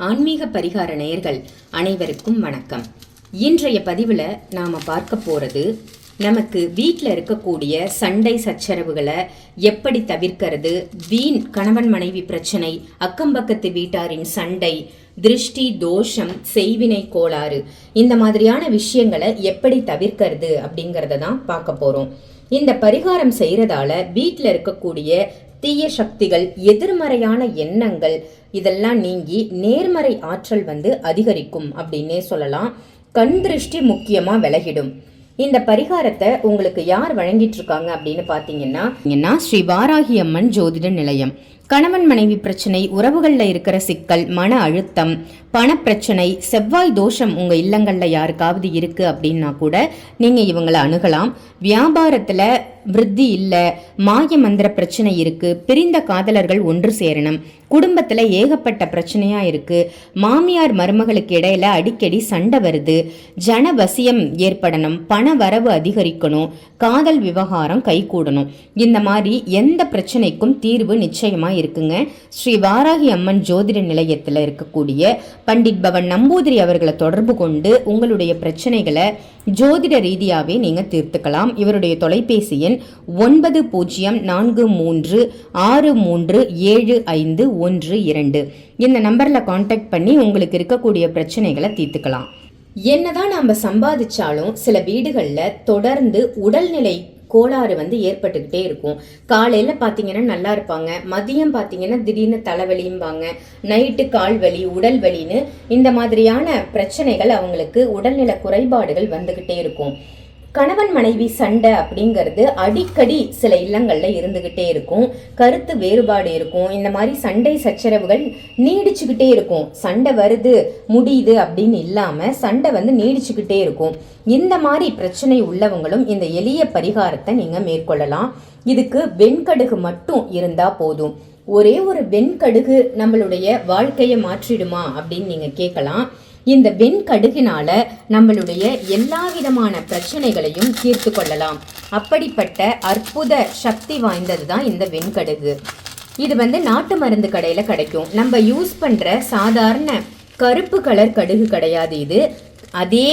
ஆன்மீக பரிகார நேயர்கள் அனைவருக்கும் வணக்கம். இன்றைய பதிவில் நாம் பார்க்க போகிறது நமக்கு வீட்டில் இருக்கக்கூடிய சண்டை சச்சரவுகளை எப்படி தவிர்க்கிறது வீண் கணவன் மனைவி பிரச்சனை அக்கம்பக்கத்து வீட்டாரின் சண்டை திருஷ்டி தோஷம் செய்வினை கோளாறு இந்த மாதிரியான விஷயங்களை எப்படி தவிர்க்கிறது அப்படிங்கிறத தான் பார்க்க போகிறோம் இந்த பரிகாரம் செய்கிறதால வீட்டில் இருக்கக்கூடிய தீய சக்திகள் எதிர்மறையான எண்ணங்கள் இதெல்லாம் நீங்கி நேர்மறை ஆற்றல் வந்து அதிகரிக்கும் அப்படின்னே சொல்லலாம். கண் திருஷ்டி முக்கியமாக விலகிடும். இந்த பரிகாரத்தை உங்களுக்கு யார் வழங்கிட்டு இருக்காங்க அப்படின்னு பார்த்தீங்கன்னா ஸ்ரீ வாராகி அம்மன் ஜோதிட நிலையம். கணவன் மனைவி பிரச்சனை உறவுகளில் இருக்கிற சிக்கல் மன அழுத்தம் பணப்பிரச்சனை செவ்வாய் தோஷம் உங்க இல்லங்களில் யாருக்காவது இருக்கு அப்படின்னா கூட நீங்க இவங்களை அணுகலாம். வியாபாரத்தில் விருத்தி இல்ல மாய மந்திர பிரச்சனை இருக்கு பிரிந்த காதலர்கள் ஒன்று சேரணும். குடும்பத்தில் ஏகப்பட்ட பிரச்சனையாக இருக்குது மாமியார் மருமகளுக்கு இடையில அடிக்கடி சண்டை வருது. ஜனவசியம் ஏற்படணும் பண வரவு அதிகரிக்கணும் காதல் விவகாரம் கைகூடணும். இந்த மாதிரி எந்த பிரச்சனைக்கும் தீர்வு நிச்சயமாக இருக்குங்க. ஸ்ரீ வாராகி அம்மன் ஜோதிட நிலையத்தில் இருக்கக்கூடிய பண்டிட் பவன் நம்பூதிரி அவர்களை தொடர்பு கொண்டு உங்களுடைய பிரச்சனைகளை ஜோதிட ரீதியாகவே நீங்கள் தீர்த்துக்கலாம். இவருடைய தொலைபேசி எண் ஒன்பது பூஜ்ஜியம் நான்கு மூன்று ஆறு மூன்று ஏழு ஐந்து ஒன்று இரண்டு. இந்த நம்பரில் காண்டாக்ட் பண்ணி உங்களுக்கு இருக்கக்கூடிய பிரச்சனைகளை தீர்த்துக்கலாம். என்னதான் நம்ம சம்பாதிச்சாலும் சில வீடுகளில் தொடர்ந்து உடல்நிலை கோளாறு வந்து ஏற்பட்டுக்கிட்டே இருக்கும். காலையில் பார்த்தீங்கன்னா நல்லா இருப்பாங்க. மதியம் பார்த்தீங்கன்னா திடீர்னு தலைவலியும்பாங்க நைட்டு கால் வலி உடல் வலின்னு இந்த மாதிரியான பிரச்சனைகள் அவங்களுக்கு உடல்நல குறைபாடுகள் வந்துக்கிட்டே இருக்கும். கணவன் மனைவி சண்டை அப்படிங்கிறது அடிக்கடி சில இல்லங்களில் இருந்துக்கிட்டே இருக்கும். கருத்து வேறுபாடு இருக்கும். இந்த மாதிரி சண்டை சச்சரவுகள் நீடிச்சுக்கிட்டே இருக்கும். சண்டை வருது முடியுது அப்படின்னு இல்லாமல் சண்டை வந்து நீடிச்சுக்கிட்டே இருக்கும். இந்த மாதிரி பிரச்சனை உள்ளவங்களும் இந்த எளிய பரிகாரத்தை நீங்கள் மேற்கொள்ளலாம். இதுக்கு வெண்கடுகு மட்டும் இருந்தால் போதும். ஒரே ஒரு வெண்கடுகு நம்மளுடைய வாழ்க்கையை மாற்றிடுமா அப்படின்னு நீங்கள் கேட்கலாம். இந்த வெண்கடுகினால நம்மளுடைய எல்லா விதமான பிரச்சனைகளையும் தீர்த்து கொள்ளலாம். அப்படிப்பட்ட அற்புத சக்தி வாய்ந்தது தான் இந்த வெண்கடுகு. இது வந்து நாட்டு மருந்து கடையில் கிடைக்கும். நம்ம யூஸ் பண்ணுற சாதாரண கருப்பு கலர் கடுகு கிடையாது இது. அதே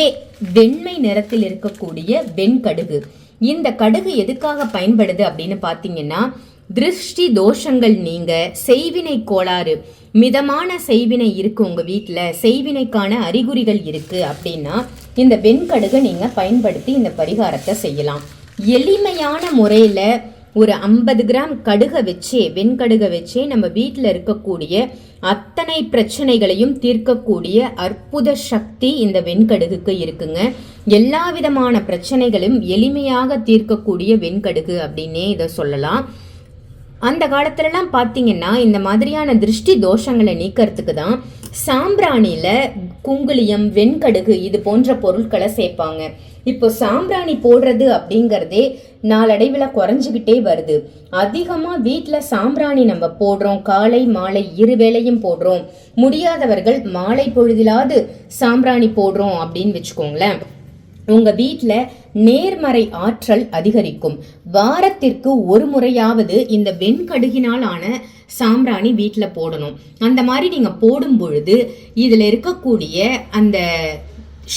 வெண்மை நிறத்தில் இருக்கக்கூடிய வெண்கடுகு. இந்த கடுகு எதுக்காக பயன்படுது அப்படின்னு பார்த்தீங்கன்னா திருஷ்டி தோஷங்கள் நீங்க செய்வினை கோளாறு மிதமான செய்வினை இருக்குது உங்கள் வீட்டில் செய்வினைக்கான அறிகுறிகள் இருக்குது அப்படின்னா இந்த வெண்கடுகை நீங்கள் பயன்படுத்தி இந்த பரிகாரத்தை செய்யலாம். எளிமையான முறையில் ஒரு ஐம்பது கிராம் கடுகை வச்சே வெண்கடுகை வச்சே நம்ம வீட்டில் இருக்கக்கூடிய அத்தனை பிரச்சனைகளையும் தீர்க்கக்கூடிய அற்புத சக்தி இந்த வெண்கடுகுக்கு இருக்குங்க. எல்லா விதமான பிரச்சனைகளும் எளிமையாக தீர்க்கக்கூடிய வெண்கடுகு அப்படின்னே இதை சொல்லலாம். அந்த காலத்துலலாம் பார்த்தீங்கன்னா இந்த மாதிரியான திருஷ்டி தோஷங்களை நீக்கிறதுக்கு தான் சாம்பிராணியில் குங்குளியம் வெண்கடுகு இது போன்ற பொருட்களை சேர்ப்பாங்க. இப்போ சாம்பிராணி போடுறது அப்படிங்கிறதே நாளடைவில் குறைஞ்சிக்கிட்டே வருது. அதிகமாக வீட்டில் சாம்பிராணி நம்ம போடுறோம். காலை மாலை இரு வேளையும் போடுறோம். முடியாதவர்கள் மாலை பொழுதிலாவது சாம்பிராணி போடுறோம் அப்படின்னு வச்சுக்கோங்களேன். உங்க வீட்டில் நேர்மறை ஆற்றல் அதிகரிக்கும். வாரத்திற்கு ஒரு முறையாவது இந்த வெண்கடுகினால் ஆன சாம்பிராணி வீட்டில் போடணும். அந்த மாதிரி நீங்கள் போடும் பொழுது இதில் இருக்கக்கூடிய அந்த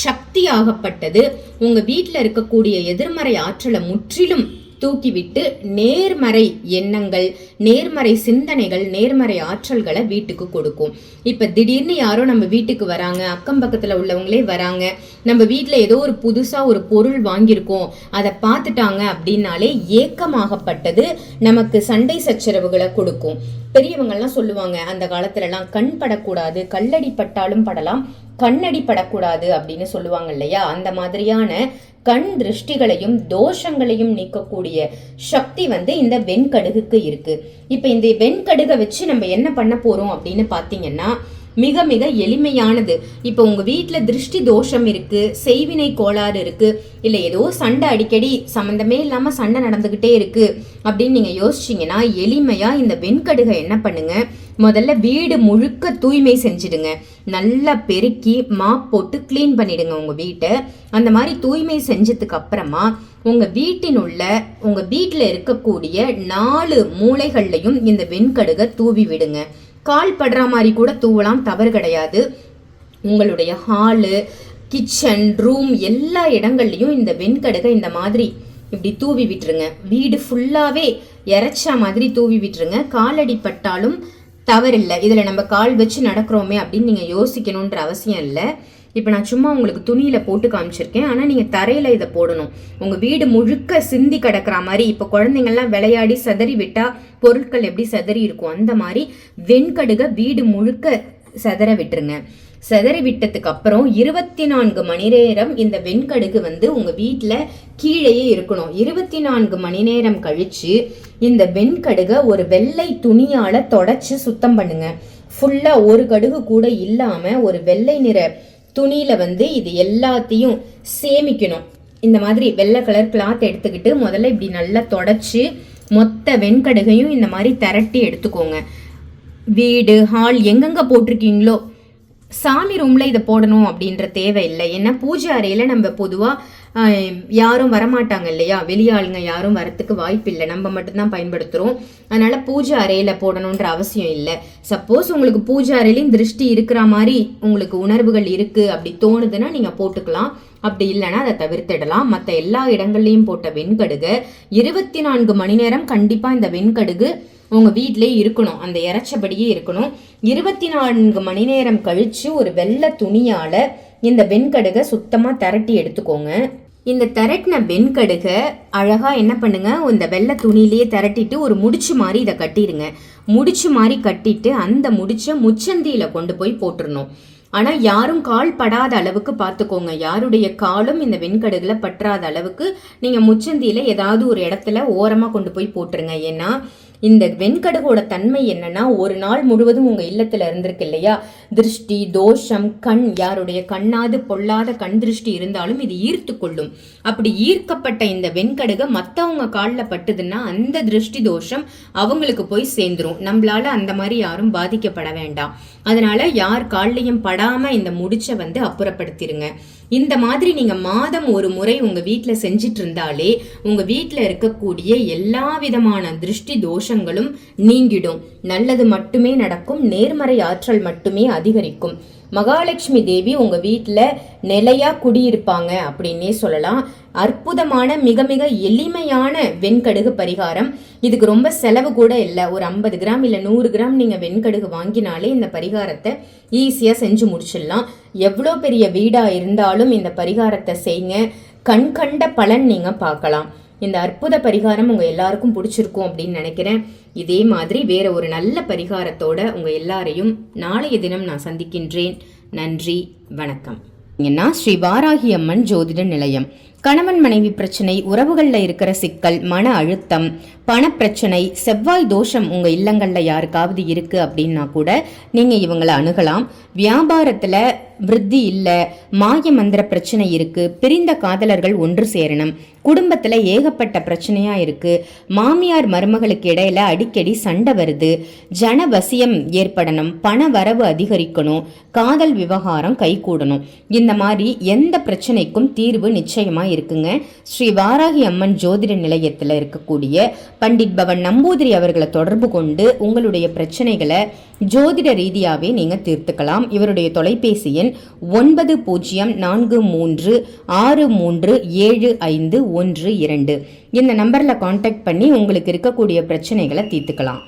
சக்தி ஆகப்பட்டது உங்கள் வீட்டில் இருக்கக்கூடிய எதிர்மறை ஆற்றலை முற்றிலும் தூக்கிவிட்டு நேர்மறை எண்ணங்கள் நேர்மறை சிந்தனைகள் நேர்மறை ஆற்றல்களை வீட்டுக்கு கொடுக்கும். இப்போ திடீர்னு யாரோ நம்ம வீட்டுக்கு வராங்க அக்கம் பக்கத்தில் உள்ளவங்களே வராங்க நம்ம வீட்டில் ஏதோ ஒரு புதுசாக ஒரு பொருள் வாங்கியிருக்கோம் அதை பார்த்துட்டாங்க அப்படின்னாலே ஏக்கமாகப்பட்டது நமக்கு சண்டை சச்சரவுகளை கொடுக்கும். பெரியவங்கள்லாம் சொல்லுவாங்க அந்த காலத்துலலாம் கண் படக்கூடாது கல்லடி பட்டாலும் படலாம் கண்ணடி படக்கூடாது அப்படின்னு சொல்லுவாங்க இல்லையா? அந்த மாதிரியான கண் திருஷ்டிகளையும் தோஷங்களையும் நீக்கக்கூடிய சக்தி வந்து இந்த வெண்கடுகுக்கு இருக்கு. இப்போ இந்த வெண்கடுகை வச்சு நம்ம என்ன பண்ண போறோம் அப்படின்னு பார்த்தீங்கன்னா மிக மிக எளிமையானது. இப்போ உங்க வீட்டில் திருஷ்டி தோஷம் இருக்கு செய்வினை கோளாறு இருக்கு இல்லை ஏதோ சண்டை அடிக்கடி சம்மந்தமே இல்லாம சண்டை நடந்துகிட்டே இருக்கு அப்படின்னு நீங்க யோசிச்சீங்கன்னா எளிமையா இந்த வெண்கடுகை என்ன பண்ணுங்க? முதல்ல வீடு முழுக்க தூய்மை செஞ்சிடுங்க. நல்லா பெருக்கி மாப் போட்டு க்ளீன் பண்ணிடுங்க உங்கள் வீட்டை. அந்த மாதிரி தூய்மை செஞ்சதுக்கு அப்புறமா உங்கள் வீட்டினுள்ள உங்கள் வீட்டில் இருக்கக்கூடிய நாலு மூளைகள்லையும் இந்த வெண்கடுகை தூவி விடுங்க. கால் படுற மாதிரி கூட தூவலாம் தவறு கிடையாது. உங்களுடைய ஹாலு கிச்சன் ரூம் எல்லா இடங்கள்லையும் இந்த வெண்கடுகை இந்த மாதிரி இப்படி தூவி விட்டுருங்க. வீடு ஃபுல்லாகவே இறைச்சா மாதிரி தூவி விட்டுருங்க. காலடி பட்டாலும் தவறில்லை. இதில் நம்ம கால் வச்சு நடக்கிறோமே அப்படின்னு நீங்கள் யோசிக்கணுன்ற அவசியம் இல்லை. இப்போ நான் சும்மா உங்களுக்கு துணியில் போட்டு காமிச்சிருக்கேன். ஆனால் நீங்கள் தரையில் இதை போடணும். உங்கள் வீடு முழுக்க சிந்தி கிடக்கிற மாதிரி இப்போ குழந்தைங்கள்லாம் விளையாடி சதறி விட்டால் பொருட்கள் எப்படி சதறி இருக்கும் அந்த மாதிரி வெண்கடுக வீடு முழுக்க சதற விட்டுருங்க. செதறி விட்டதுக்கு அப்புறம் இருபத்தி நான்கு மணி நேரம் இந்த வெண்கடுகு வந்து உங்க வீட்டில் கீழேயே இருக்கணும். இருபத்தி நான்கு மணி நேரம் கழிச்சு இந்த வெண்கடுகை ஒரு வெள்ளை துணியால தொடச்சு சுத்தம் பண்ணுங்க. ஃபுல்லா ஒரு கடுகு கூட இல்லாம ஒரு வெள்ளை நிற துணியில வந்து இது எல்லாத்தையும் சேமிக்கணும். இந்த மாதிரி வெள்ளை கலர் கிளாத் எடுத்துக்கிட்டு முதல்ல இப்படி நல்லா தொடச்சி மொத்த வெண்கடுகையும் இந்த மாதிரி திரட்டி எடுத்துக்கோங்க. வீடு ஹால் எங்கெங்க போட்டிருக்கீங்களோ சாமி ரூமில் இதை போடணும் அப்படின்ற தேவை இல்லை. ஏன்னா பூஜை அறையில் நம்ம பொதுவாக யாரும் வரமாட்டாங்க இல்லையா? வெளியாளுங்க யாரும் வரத்துக்கு வாய்ப்பு இல்லை. நம்ம மட்டும்தான் பயன்படுத்துகிறோம் அதனால் பூஜை அறையில் போடணுன்ற அவசியம் இல்லை. சப்போஸ் உங்களுக்கு பூஜை அறையிலையும் திருஷ்டி இருக்கிற மாதிரி உங்களுக்கு உணர்வுகள் இருக்குது அப்படி தோணுதுன்னா நீங்கள் போட்டுக்கலாம். அப்படி இல்லைன்னா அதை தவிர்த்திடலாம். மற்ற எல்லா இடங்கள்லையும் போட்ட வெண்கடுகு இருபத்தி நான்கு மணி நேரம் கண்டிப்பாக இந்த வெண்கடுகு உங்கள் வீட்டிலே இருக்கணும். அந்த இறைச்சபடியே இருக்கணும். இருபத்தி நான்கு மணி நேரம் கழித்து ஒரு வெள்ளை துணியால் இந்த வெண்கடுகை சுத்தமாக திரட்டி எடுத்துக்கோங்க. இந்த திரட்டின வெண்கடுகை அழகாக என்ன பண்ணுங்க? இந்த வெள்ளை துணியிலேயே திரட்டிட்டு ஒரு முடிச்சு மாதிரி இதை கட்டிடுங்க. முடிச்சு மாதிரி கட்டிட்டு அந்த முடிச்ச முச்சந்தியில் கொண்டு போய் போட்டுருணும் ஆனால் யாரும் கால் படாத அளவுக்கு பார்த்துக்கோங்க. யாருடைய காலும் இந்த வெண்கடுகளை பற்றாத அளவுக்கு நீங்கள் முச்சந்தியில் ஏதாவது ஒரு இடத்துல ஓரமாக கொண்டு போய் போட்டுருங்க. ஏன்னா இந்த வெண்கடுகோட தன்மை என்னன்னா ஒரு நாள் முழுவதும் உங்க இல்லத்துல இருந்திருக்கு இல்லையா? திருஷ்டி தோஷம் கண் யாருடைய கண்ணாது பொல்லாத கண் திருஷ்டி இருந்தாலும் இது ஈர்த்து கொள்ளும் அப்படி ஈர்க்கப்பட்ட இந்த வெண்கடுக மத்தவங்க காலில் பட்டுதுன்னா அந்த திருஷ்டி தோஷம் அவங்களுக்கு போய் சேர்ந்துரும். நம்மளால அந்த மாதிரி யாரும் பாதிக்கப்பட வேண்டாம். அதனால யார் கால்லையும் படாம இந்த முடிச்சை வந்து அப்புறப்படுத்திருங்க. இந்த மாதிரி நீங்க மாதம் ஒரு முறை உங்க வீட்டுல செஞ்சிட்டு இருந்தாலே உங்க வீட்டுல இருக்கக்கூடிய எல்லா விதமான திருஷ்டி தோஷங்களும் நீங்கிடும். நல்லது மட்டுமே நடக்கும் நேர்மறை ஆற்றல் மட்டுமே அதிகரிக்கும். மகாலட்சுமி தேவி உங்க வீட்டில் நிலையா குடியிருப்பாங்க அப்படின்னே சொல்லலாம். அற்புதமான மிக மிக எளிமையான வெண்கடுகு பரிகாரம். இதுக்கு ரொம்ப செலவு கூட இல்லை. ஒரு ஐம்பது கிராம் இல்லை நூறு கிராம் நீங்கள் வெண்கடுகு வாங்கினாலே இந்த பரிகாரத்தை ஈஸியாக செஞ்சு முடிச்சிடலாம். எவ்வளோ பெரிய வீடாக இருந்தாலும் இந்த பரிகாரத்தை செய்யுங்க கண்கண்ட பலன் நீங்கள் பார்க்கலாம். இந்த அற்புத பரிகாரம் உங்கள் எல்லாருக்கும் பிடிச்சிருக்கும் அப்படின்னு நினைக்கிறேன். இதே மாதிரி வேற ஒரு நல்ல பரிகாரத்தோட உங்கள் எல்லாரையும் நாளைய தினம் நான் சந்திக்கின்றேன். நன்றி வணக்கம். இங்கன்னா ஸ்ரீ வாராகி அம்மன் ஜோதிட நிலையம். கணவன் மனைவி பிரச்சனை உறவுகளில் இருக்கிற சிக்கல் மன அழுத்தம் பணப்பிரச்சனை செவ்வாய் தோஷம் உங்கள் இல்லங்களில் யாருக்காவது இருக்குது அப்படின்னா கூட நீங்கள் இவங்களை அணுகலாம். வியாபாரத்தில் விருத்தி இல்லை மாய மந்திர பிரச்சனை இருக்குது பிரிந்த காதலர்கள் ஒன்று சேரணும் குடும்பத்தில் ஏகப்பட்ட பிரச்சனையாக இருக்குது மாமியார் மருமகளுக்கு இடையில அடிக்கடி சண்டை வருது ஜன வசியம் ஏற்படணும் பண வரவு அதிகரிக்கணும் காதல் விவகாரம் கைகூடணும். இந்த மாதிரி எந்த பிரச்சனைக்கும் தீர்வு நிச்சயமாக இருக்குங்க. ஸ்ரீ வாராகி அம்மன் ஜோதிட நிலையத்தில் இருக்கக்கூடிய பண்டிட் பவன் நம்பூதிரி அவர்களை தொடர்பு கொண்டு உங்களுடைய பிரச்சனைகளை ஜோதிட ரீதியாகவே நீங்கள் தீர்த்துக்கலாம். இவருடைய தொலைபேசி எண் ஒன்பது பூஜ்ஜியம் நான்கு மூன்று ஆறு மூன்று ஏழு ஐந்து ஒன்று இரண்டு. இந்த நம்பரில் காண்டாக்ட் பண்ணி உங்களுக்கு இருக்கக்கூடிய பிரச்சனைகளை தீர்த்துக்கலாம்.